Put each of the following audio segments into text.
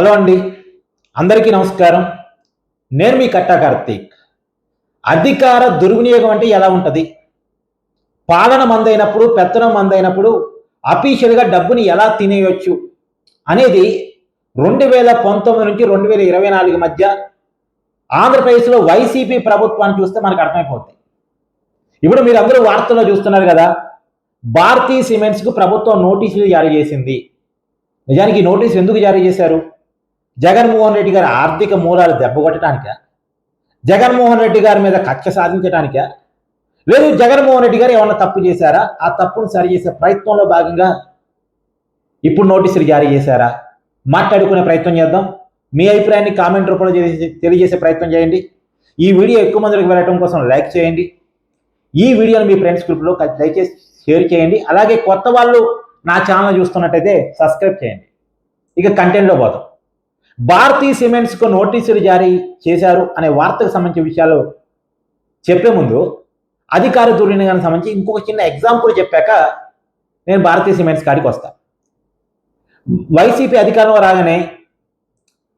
Hello అండి. అందరికీ నమస్కారం. నేను మీ కట్టా కార్తీక్. అధికార దుర్వినియోగం అంటే ఎలా ఉంటుంది? పాలన మందైనప్పుడు పెత్తనం మందైనప్పుడు అఫీషియల్గా డబ్బుని ఎలా తినేయవచ్చు అనేది రెండు వేల పంతొమ్మిది నుంచి రెండు వేల ఇరవై నాలుగు మధ్య ఆంధ్రప్రదేశ్లో వైసీపీ ప్రభుత్వాన్ని చూస్తే మనకు అర్థమైపోతుంది ఇప్పుడు మీరు అందరూ వార్తల్లో చూస్తున్నారు కదా భారతీయ సిమెంట్స్కు ప్రభుత్వం నోటీసులు జారీ చేసింది. నిజానికి నోటీసు ఎందుకు జారీ చేశారు? జగన్మోహన్ రెడ్డి గారి ఆర్థిక మూలాలు దెబ్బకొట్టడానిక జగన్మోహన్ రెడ్డి గారి మీద కక్ష సాధించడానిక? లేదు జగన్మోహన్ రెడ్డి గారు ఏమన్నా తప్పు చేశారా? ఆ తప్పును సరి చేసే ప్రయత్నంలో భాగంగా ఇప్పుడు నోటీసులు జారీ చేశారా? మాట్లాడుకునే ప్రయత్నం చేద్దాం. మీ అభిప్రాయాన్ని కామెంట్ రూపంలో తెలియజేసే ప్రయత్నం చేయండి. ఈ వీడియో ఎక్కువ మందికి వెళ్ళటం కోసం లైక్ చేయండి. ఈ వీడియోని మీ ఫ్రెండ్స్ గ్రూప్లో దయచేసి షేర్ చేయండి. అలాగే కొత్త వాళ్ళు నా ఛానల్ చూస్తున్నట్టయితే సబ్స్క్రైబ్ చేయండి. ఇక కంటెంట్లో పోతాం భారతీయ సిమెంట్స్కు నోటీసులు జారీ చేశారు అనే వార్తకు సంబంధించిన విషయాలు చెప్పే ముందు అధికార దుర్వినియోగానికి సంబంధించి ఇంకొక చిన్న ఎగ్జాంపుల్ చెప్పాక నేను భారతీయ సిమెంట్స్ కాడికి వస్తా. వైసీపీ అధికారంలో రాగానే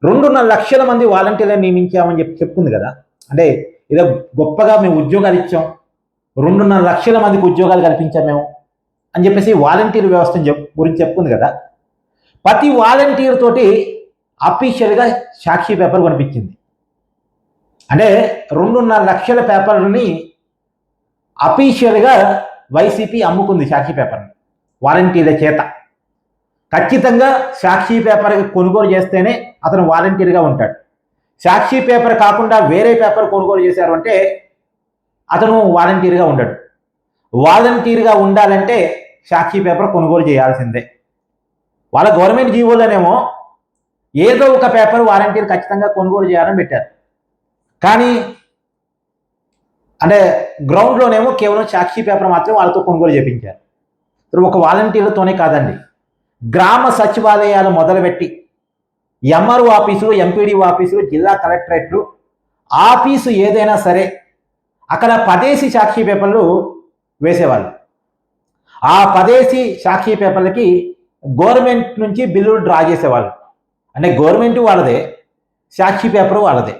రెండున్నర లక్షల మంది వాలంటీర్లను నియమించామని చెప్పి చెప్పుకుంది కదా. అంటే ఏదో గొప్పగా మేము ఉద్యోగాలు ఇచ్చాం. రెండున్నర లక్షల మందికి ఉద్యోగాలు కల్పించాం మేము అని చెప్పేసి వాలంటీర్ వ్యవస్థను చెప్ గురించి చెప్పుకుంది కదా. ప్రతి వాలంటీర్ తోటి అఫీషియల్గా సాక్షి పేపర్ కనిపించింది. అంటే రెండున్నర లక్షల పేపర్లని అఫీషియల్గా వైసీపీ అమ్ముకుంది సాక్షి పేపర్ని వాలంటీర్ల చేత. ఖచ్చితంగా సాక్షి పేపర్ కొనుగోలు చేస్తేనే అతను వాలంటీర్గా ఉంటాడు. సాక్షి పేపర్ కాకుండా వేరే పేపర్ కొనుగోలు చేశారు అంటే అతను వాలంటీర్గా ఉండడు. వాలంటీర్గా ఉండాలంటే సాక్షి పేపర్ కొనుగోలు చేయాల్సిందే. వాళ్ళ గవర్నమెంట్ జీవోలోనేమో ఏదో ఒక పేపర్ వారంటీలు ఖచ్చితంగా కొనుగోలు చేయాలని పెట్టారు. కానీ అంటే గ్రౌండ్లోనేమో కేవలం సాక్షి పేపర్ మాత్రం వాళ్ళతో కొనుగోలు చేపించారు. ఒక వాలంటీర్లతోనే కాదండి. గ్రామ సచివాలయాలు మొదలుపెట్టి ఎంఆర్ఓ ఆఫీసులు ఎంపీడీ ఆఫీసులు జిల్లా కలెక్టరేట్లు ఆఫీసు ఏదైనా సరే అక్కడ పదేసి సాక్షి పేపర్లు వేసేవాళ్ళు. ఆ పదేసి సాక్షి పేపర్లకి గవర్నమెంట్ నుంచి బిల్లులు డ్రా చేసేవాళ్ళు. అంటే గవర్నమెంట్ వాళ్ళదే సాక్షి పేపర్ వాళ్ళదే.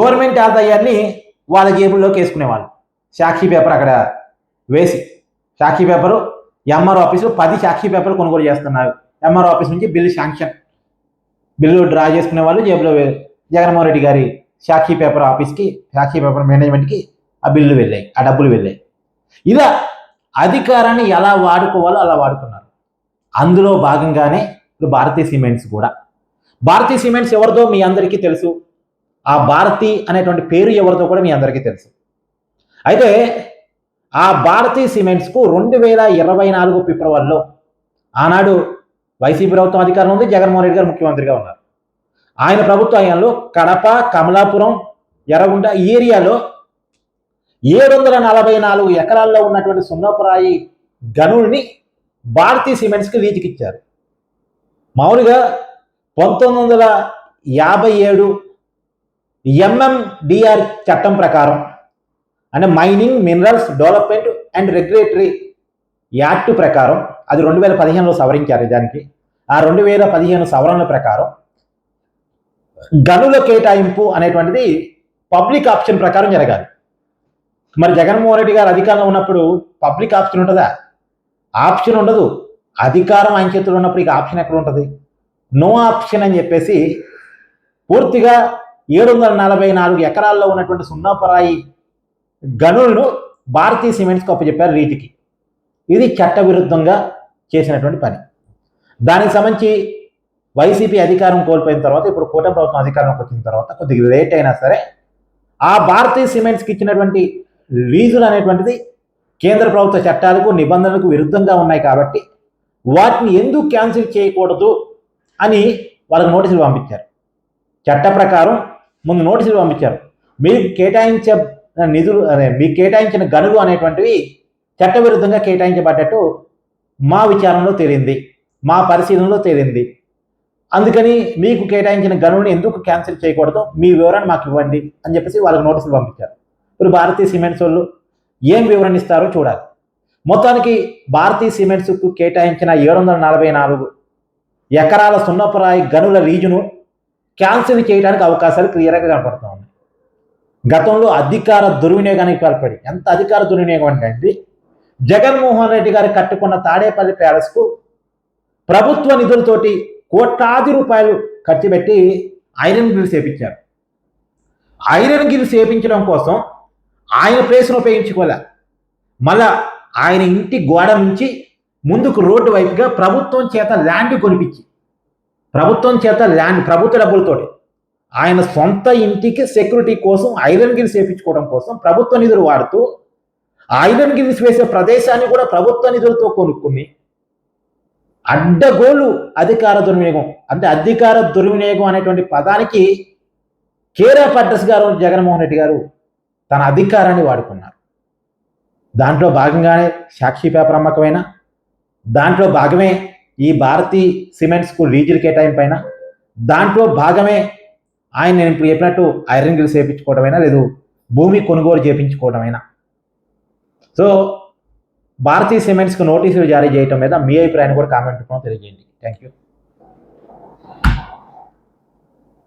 గవర్నమెంట్ ఆదాయాన్ని వాళ్ళ జేబుల్లోకి వేసుకునేవాళ్ళు. సాక్షి పేపర్ అక్కడ వేసి సాక్షి పేపరు ఎంఆర్ ఆఫీసు పది సాక్షి పేపర్లు కొనుగోలు చేస్తున్నారు. ఎంఆర్ ఆఫీస్ నుంచి బిల్లు శాంక్షన్. బిల్లు డ్రా చేసుకునే వాళ్ళు జేబులో జగన్మోహన్ రెడ్డి గారి సాక్షి పేపర్ ఆఫీస్కి సాక్షి పేపర్ మేనేజ్మెంట్కి ఆ బిల్లు వెళ్ళాయి ఆ డబ్బులు వెళ్ళాయి. ఇలా అధికారాన్ని ఎలా వాడుకోవాలో అలా వాడుకున్నారు. అందులో భాగంగానే ఇప్పుడు భారతీయ సిమెంట్స్ కూడా భారతీ సిమెంట్స్ ఎవరిదో మీ అందరికీ తెలుసు. ఆ భారతి అనేటువంటి పేరు ఎవరిదో కూడా మీ అందరికీ తెలుసు. అయితే ఆ భారతీయ సిమెంట్స్కు రెండు వేల ఇరవై నాలుగు ఫిబ్రవరిలో ఆనాడు వైసీపీ ప్రభుత్వం అధికారం ఉంది జగన్మోహన్ రెడ్డి గారు ముఖ్యమంత్రిగా ఉన్నారు. ఆయన ప్రభుత్వ హయాంలో కడప కమలాపురం ఎర్రగుంట ఈ ఏరియాలో ఏడు వందల నలభై నాలుగు ఎకరాల్లో ఉన్నటువంటి సున్నపురాయి గనుల్ని భారతీయ సిమెంట్స్కి లీజుకిచ్చారు. మామూలుగా పంతొమ్మిది వందల యాభై ఏడు ఎంఎండిఆర్ చట్టం ప్రకారం అంటే mining minerals development and regulatory act ప్రకారం అది రెండు వేల పదిహేనులో సవరించారు దానికి. ఆ రెండు వేల పదిహేను సవరణల ప్రకారం గనుల కేటాయింపు అనేటువంటిది పబ్లిక్ ఆప్షన్ ప్రకారం జరగాలి. మరి జగన్మోహన్ రెడ్డి గారు అధికారంలో ఉన్నప్పుడు పబ్లిక్ ఆప్షన్ ఉంటుందా? ఆప్షన్ ఉండదు. అధికారం ఆయన చేతుల్లో ఉన్నప్పుడు ఇక ఆప్షన్ ఎక్కడ ఉంటుంది? నో ఆప్షన్ అని చెప్పేసి పూర్తిగా ఏడు వందల నలభై నాలుగు ఎకరాల్లో ఉన్నటువంటి సున్నాపరాయి గనులను భారతీయ సిమెంట్స్కి అప్పచెప్పారు రీతికి. ఇది చట్టవిరుద్ధంగా చేసినటువంటి పని. దానికి సంబంధించి వైసీపీ అధికారం కోల్పోయిన తర్వాత ఇప్పుడు కూటమి ప్రభుత్వం అధికారంలోకి వచ్చిన తర్వాత కొద్దిగా లేట్ అయినా సరే ఆ భారతీయ సిమెంట్స్కి ఇచ్చినటువంటి లీజులు అనేటువంటిది కేంద్ర ప్రభుత్వ చట్టాలకు నిబంధనలకు విరుద్ధంగా ఉన్నాయి కాబట్టి వాటిని ఎందుకు క్యాన్సిల్ చేయకూడదు అని వాళ్ళకి నోటీసులు పంపించారు. చట్ట ప్రకారం ముందు నోటీసులు పంపించారు. మీకు కేటాయించే నిధులు అదే మీకు కేటాయించిన గనులు అనేటువంటివి చట్టవిరుద్ధంగా కేటాయించబడ్డట్టు మా విచారణలో తేలింది. మా పరిశీలనలో తేలింది. అందుకని మీకు కేటాయించిన గనువుని ఎందుకు క్యాన్సిల్ చేయకూడదు? మీ వివరణ మాకు ఇవ్వండి అని చెప్పేసి వాళ్ళకి నోటీసులు పంపించారు. ఇప్పుడు భారతీయ సిమెంట్స్ వాళ్ళు ఏం వివరణ ఇస్తారో చూడాలి. మొత్తానికి భారతీయ సిమెంట్స్కు కేటాయించిన ఏడు వందల నలభై నాలుగు ఎకరాల సున్నపురాయి గనుల రీజును క్యాన్సిల్ చేయడానికి అవకాశాలు క్లియర్గా కనపడుతూ ఉన్నాయి. గతంలో అధికార దుర్వినియోగానికి పాల్పడి ఎంత అధికార దుర్వినియోగం అంటే అండి జగన్మోహన్ రెడ్డి గారు కట్టుకున్న తాడేపల్లి ప్యాలెస్కు ప్రభుత్వ నిధులతోటి కోట్లాది రూపాయలు ఖర్చు పెట్టి ఐరన్ గ్రిల్స్ వేయించారు ఐరన్ గిరి సేపించడం కోసం ఆయన ప్లేస్ను ఉపయోగించుకోలే. మళ్ళా ఆయన ఇంటి గోడ నుంచి ముందుకు రోడ్డు వైపుగా ప్రభుత్వం చేత ల్యాండ్ కొనిపించి ప్రభుత్వం చేత ల్యాండ్ ప్రభుత్వ డబ్బులతోటి ఆయన సొంత ఇంటికి సెక్యూరిటీ కోసం ఐరన్ గిల్స్ వేయించుకోవడం కోసం ప్రభుత్వ నిధులు వాడుతూ ఐరన్ గిల్స్ వేసే ప్రదేశాన్ని కూడా ప్రభుత్వ నిధులతో కొనుక్కుని అడ్డగోలు అధికార దుర్వినియోగం అంటే అధికార దుర్వినియోగం అనేటువంటి పదానికి కేర్ ఆఫ్ అడ్రస్ గారు జగన్మోహన్ రెడ్డి గారు తన అధికారాన్ని వాడుకున్నారు. దాంట్లో భాగంగానే సాక్షి పేపర్ అమ్మకమైన దాంట్లో భాగమే ఈ భారతీ సిమెంట్స్కు లీజుల కేటాయింపు అయినా దాంట్లో భాగమే ఆయన నేను ఇప్పుడు చెప్పినట్టు ఐరన్ గిల్స్ చేయించుకోవడమైనా లేదు భూమి కొనుగోలు చేయించుకోవడమైనా సో భారతీయ సిమెంట్స్కి నోటీసులు జారీ చేయడం మీద మీ అభిప్రాయాన్ని కూడా కామెంట్ రూపంలో తెలియజేయండి. Thank you